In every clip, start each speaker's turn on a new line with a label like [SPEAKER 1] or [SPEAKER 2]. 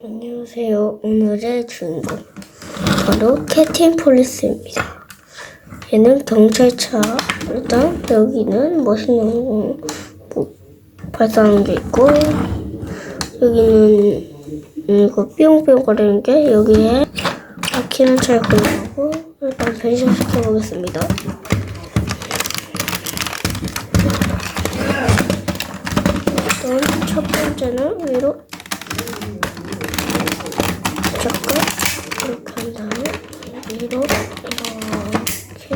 [SPEAKER 1] 안녕하세요. 오늘의 주인공 바로 캐틴 폴리스입니다. 얘는 경찰차. 일단 여기는 멋있는 뭐 발사하는 게 있고 여기는 이거 뿅뿅 거리는 게 여기에 막히는 차에 걸리고 일단 변신 시켜 보겠습니다. 일단 첫 번째는 위로 잠깐 이렇게 한 다음에 위로 이렇게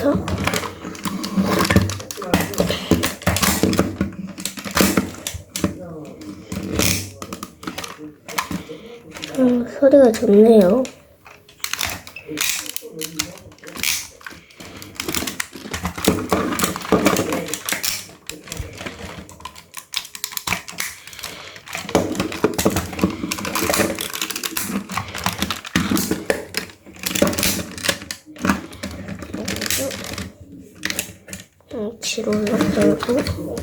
[SPEAKER 1] 잡혀서 음, 소리가 좋네요. 음, 뒤로 올라가고.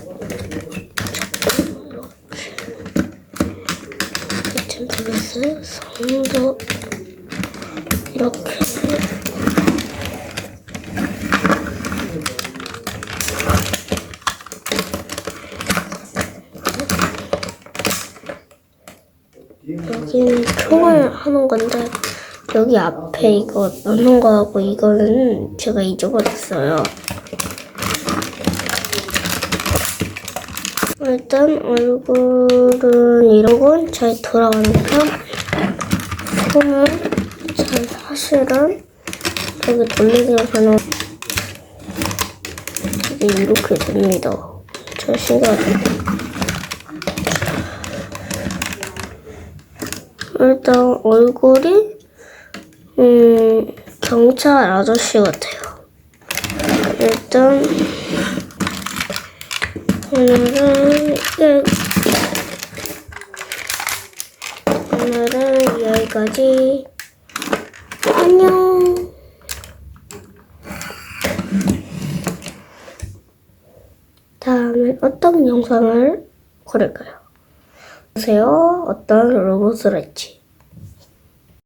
[SPEAKER 1] 같은 블러스 성도 이렇게 여기는 총을 하는 건데 여기 앞에 이거 넣는 거하고 이거는 제가 잊어버렸어요. 일단 얼굴은 건잘 돌아가니까 손은 잘 사실은 여기 돌리기가 가능 이게 이렇게 됩니다. 잘 신기하죠? 일단 얼굴이 음 경찰 아저씨 같아요. 일단 오늘은 끝. 오늘은 여기까지. 안녕. 다음엔 어떤 영상을 고를까요? 보세요. 어떤 로봇을 할지.